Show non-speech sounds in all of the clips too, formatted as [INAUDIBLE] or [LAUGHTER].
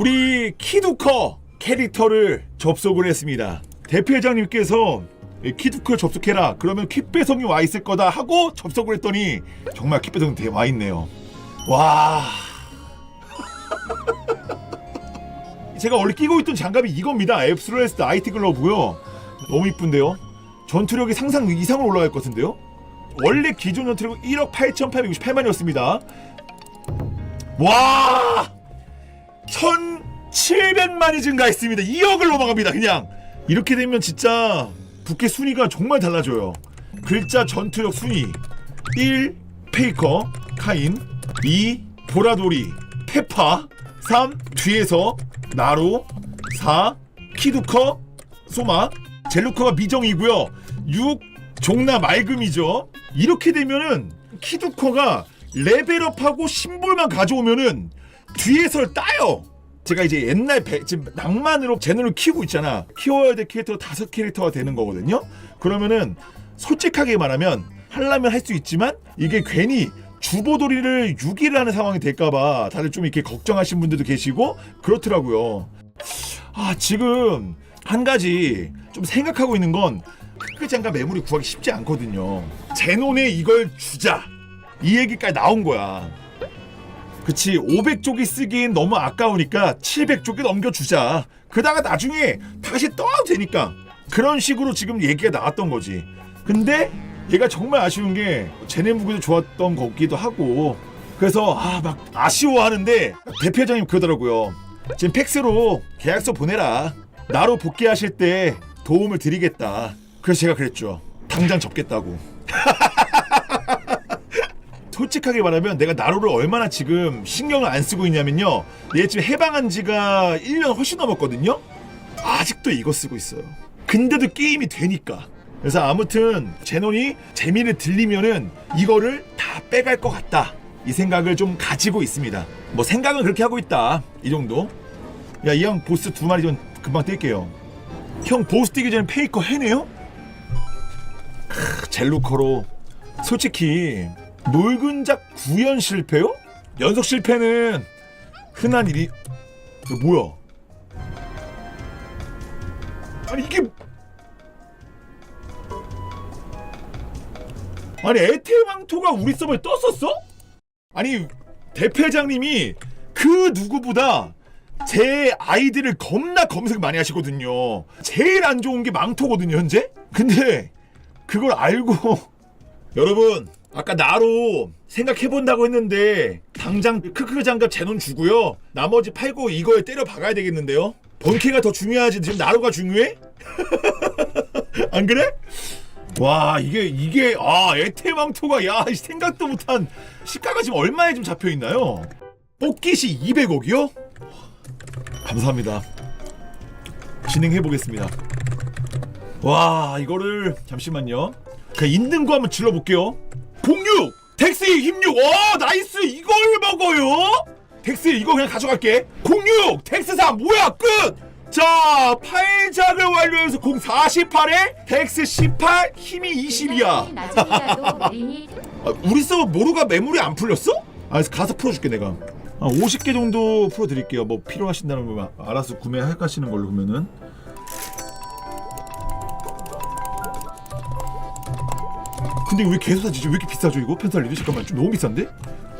우리 키두커 캐릭터를 접속을 했습니다. 대표회장님께서 이 키두커 접속해라. 그러면 kit배송이 와 있을 거다 하고 접속을 했더니 정말 kit배송이 돼- 와 있네요. 와. [LAUGHS] 제가 원래 끼고 있던 장갑이 이겁니다. 앱스로레스 IT 글러브고요. 너무 이쁜데요. 전투력이 상상 이상으로 올라갈 것 같은데요. 원래 기존 전투력 1억 8,868만이었습니다. 와! 1,700만이 증가했습니다. 2억을 넘어갑니다. 그냥 이렇게 되면 진짜 부캐 순위가 정말 달라져요. 글자 전투력 순위 1. 페이커 카인 2. 보라돌이 페파 3. 뒤에서 나루 4. 키두커 소마 젤루커가 미정이고요 6. 종나 맑음이죠 이렇게 되면은 키두커가 레벨업하고 심볼만 가져오면은 뒤에서 따요 제가 이제 옛날 배, 지금 낭만으로 제노를 키우고 있잖아. 키워야 될 캐릭터가 다섯 캐릭터가 되는 거거든요. 그러면은 솔직하게 말하면 하려면 할 수 있지만 이게 괜히 주보돌이를 6위를 하는 상황이 될까봐 다들 좀 이렇게 걱정하신 분들도 계시고 그렇더라고요. 아 지금 한 가지 좀 생각하고 있는 건 크크장과 매물이 구하기 쉽지 않거든요. 제논에 이걸 주자. 이 얘기까지 나온 거야 그치 500쪽이 쓰기엔 너무 아까우니까 700쪽이 넘겨주자. 그다가 나중에 다시 떠도 되니까. 그런 식으로 지금 얘기가 나왔던 거지. 근데 얘가 정말 아쉬운 게 제네 무기도 좋았던 거기도 하고. 그래서 아 막 아쉬워하는데 대표장님 그러더라고요. 지금 팩스로 계약서 보내라. 나로 복귀하실 때 도움을 드리겠다. 그래서 제가 그랬죠. 당장 접겠다고 [LAUGHS] 솔직하게 말하면 내가 나로를 얼마나 지금 신경을 안 쓰고 있냐면요. 얘 지금 해방한 지가 1년 훨씬 넘었거든요. 아직도 이거 쓰고 있어요. 근데도 게임이 되니까. 그래서 아무튼 제논이 재미를 들리면은 이거를 다 빼갈 것 같다. 이 생각을 좀 가지고 있습니다. 뭐 생각은 그렇게 하고 있다. 이 정도. 야, 이 형 보스 두 마리 좀 금방 뛸게요. 형 보스 뛰기 전에 페이커 해내요? 크, 젤루커로 솔직히 놀근작 구연 실패요? 연속 실패는 흔한 일이 뭐야? 아니 이게 아니 에테망토가 우리 서버에 떴었어? 아니 대표장님이 그 누구보다 제 아이디를 겁나 검색 많이 하시거든요. 제일 안 좋은 게 망토거든요, 현재. 근데 그걸 알고 [LAUGHS] 여러분 아까 나로 생각해본다고 했는데 당장 크크 장갑 제논 주고요 나머지 팔고 이거에 때려 박아야 되겠는데요 본캐가 더 중요하지 지금 나로가 중요해? [LAUGHS] 안 그래? 와 이게 이게 아 에테망토가 야 생각도 못한 시가가 지금 얼마에 좀 잡혀있나요? 뽑기시 200억이요? 감사합니다 진행해보겠습니다 와 이거를 잠시만요 그 있는 거 한번 질러볼게요 복육 덱스 힘육 와 나이스! 이걸 먹어요? 덱스 이거 그냥 가져갈게. 06 덱스 3 뭐야 끝자 팔작을 완료해서 공 48에 덱스 18 힘이 20이야 나중이라도 린이 아, 우리 서버 모루가 매물이 안 풀렸어? 아, 가서 풀어줄게 내가. 아, 50개 정도 풀어드릴게요. 뭐 필요하신다는 거 알아서 구매하시는 걸로 그러면은 근데 왜 계속 사지? 왜 이렇게 비싸죠 이거? 펜탈리드? 잠깐만 좀 너무 비싼데?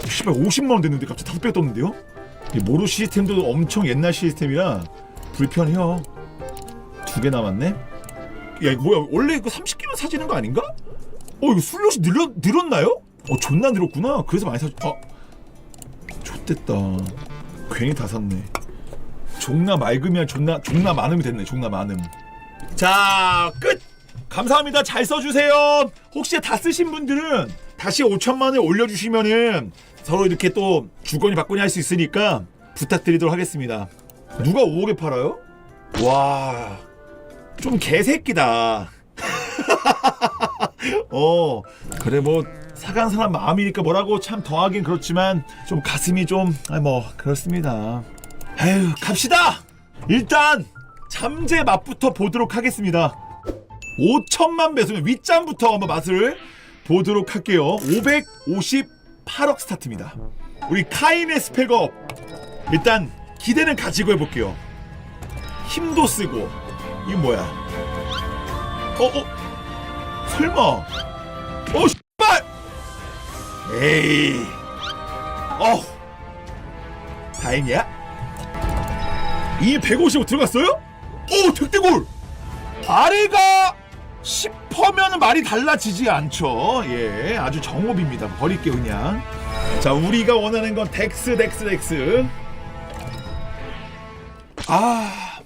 씨발 50만원 됐는데 갑자기 다섯 배 떴는데요? 이 모루 시스템도 엄청 옛날 시스템이라 불편해요 두 개 남았네? 야 이거 뭐야 원래 이거 30개만 사지는 거 아닌가? 어 이거 슬롯이 늘었, 늘었나요? 어 존나 늘었구나 그래서 많이 사아 좆됐다 괜히 다 샀네 존나 맑으면 존나 존나 많음이 됐네 존나 많음 자 끝 감사합니다. 잘 써주세요. 혹시 다 쓰신 분들은 다시 5천만을 올려주시면은 서로 이렇게 또 주거니 받거니 할 수 있으니까 부탁드리도록 하겠습니다. 누가 5억에 팔아요? 와 좀 개새끼다. [LAUGHS] 어 그래 뭐 사간 사람 마음이니까 뭐라고 참 더하긴 그렇지만 좀 가슴이 좀뭐 그렇습니다. 에휴 갑시다! 일단 잠재 맛부터 보도록 하겠습니다 5천만 배수면 윗잠부터 한번 맛을 보도록 할게요 558억 스타트입니다 우리 카인의 스펙업 일단 기대는 가지고 해볼게요. 힘도 쓰고 이게 뭐야? 어 어? 설마? 어 씨발! 에이. 어. 다행이야. 이 155 들어갔어요? 오 득대골. 아래가 10퍼면 말이 달라지지 않죠. 예, 아주 정업입니다. 버릴게요 그냥. 자, 우리가 원하는 건 덱스, 덱스, 덱스. 아,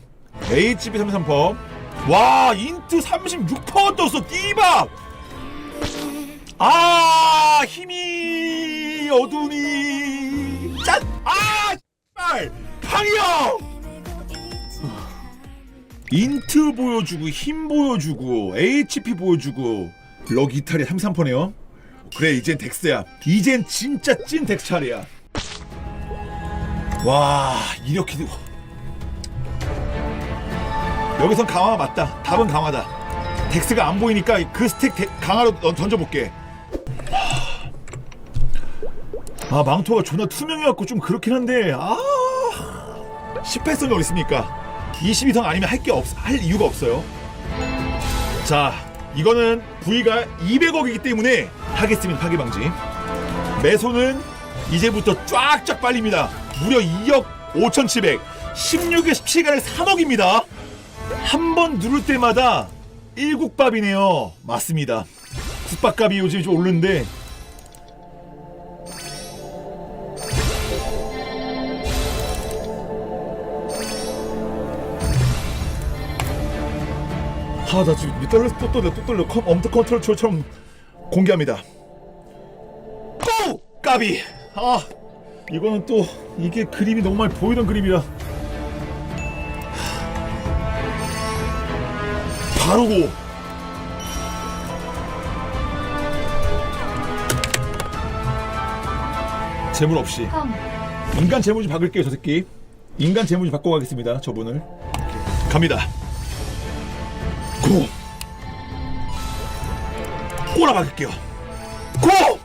HB 33퍼. 와, 인트 36퍼 떴어. 띠박. 아, 힘이 어둠이 인트 보여주고 힘 보여주고 HP 보여주고. 럭 이탈이 33퍼네요. 그래 이젠 덱스야. 이젠 진짜 찐 덱스 차례야. 와 이렇게 여기선 강화가 맞다. 답은 강화다. 덱스가 안 보이니까 그 스택 덱- 강화로 넌 던져볼게. 아 망토가 존나 투명해갖고 좀 그렇긴 한데 아 18성이 어디 있습니까 20이상 아니면 할 게 없, 할 이유가 없어요. 자, 이거는 부위가 200억이기 때문에 하겠습니다. 파괴 방지. 매소는 이제부터 쫙쫙 빨립니다. 무려 2억 5,700. 16에 17간에 3억입니다. 한 번 누를 때마다 1국밥이네요. 맞습니다. 국밥값이 요즘 좀 오르는데 아, 나 지금 떨려, 또 떨려, 또 떨려. 컴, 엄터 컨트롤처럼 공개합니다. 고! 까비! 아, 이거는 또, 이게 그림이 너무 많이 보이던 그림이라. 바로 고! 재물 없이. 컴 인간 재무지 바꿀게요, 저 새끼. 인간 재무지 바꿔가겠습니다, 저분을. 갑니다. 고! 꼬라 박을게요. 고!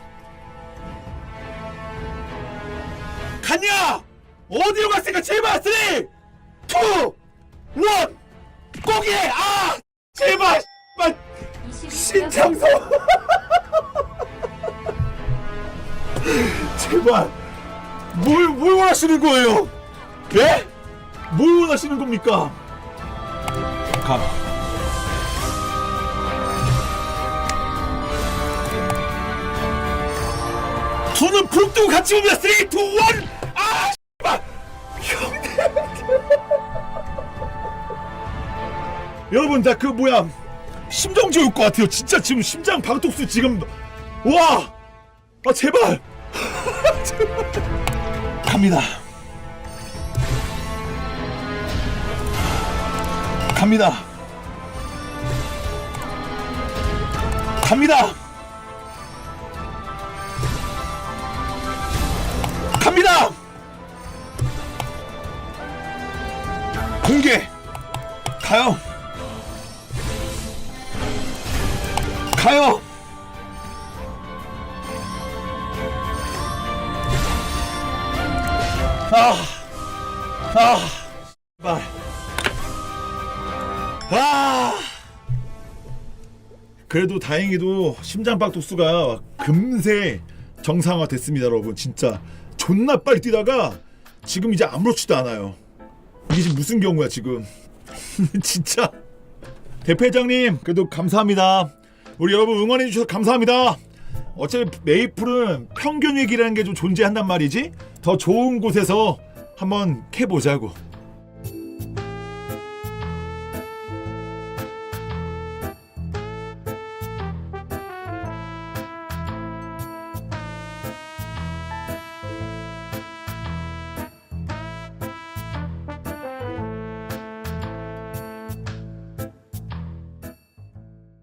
갔냐? 어디로 갔으니까 제발 3, 2, 1! 꼬기! 아! 제발! 씨발! 20초 신창서! 제발! 뭘, 뭘 원하시는 거예요? 예? 뭘 원하시는 겁니까? 가. 푹 뜨고 같이 옵니다. 3, 2, 1! 아! 씨발! [LAUGHS] 여러분, 나 그 뭐야. 심정지 올것 같아요. 진짜 지금 심장 박독수 지금. 와! 아, 제발! 제발. [LAUGHS] 갑니다. 갑니다. 갑니다. 가요. 가요. 아, 아, 말. 아. 그래도 다행히도 심장박 독수가 금세 정상화 됐습니다, 여러분. 진짜 존나 빨리 뛰다가 지금 이제 아무렇지도 않아요. 이게 지금 무슨 경우야 지금? [LAUGHS] 진짜 대표회장님 그래도 감사합니다. 우리 여러분 응원해 주셔서 감사합니다. 어차피 메이플은 평균 위기라는 게 좀 존재한단 말이지. 더 좋은 곳에서 한번 캐보자고.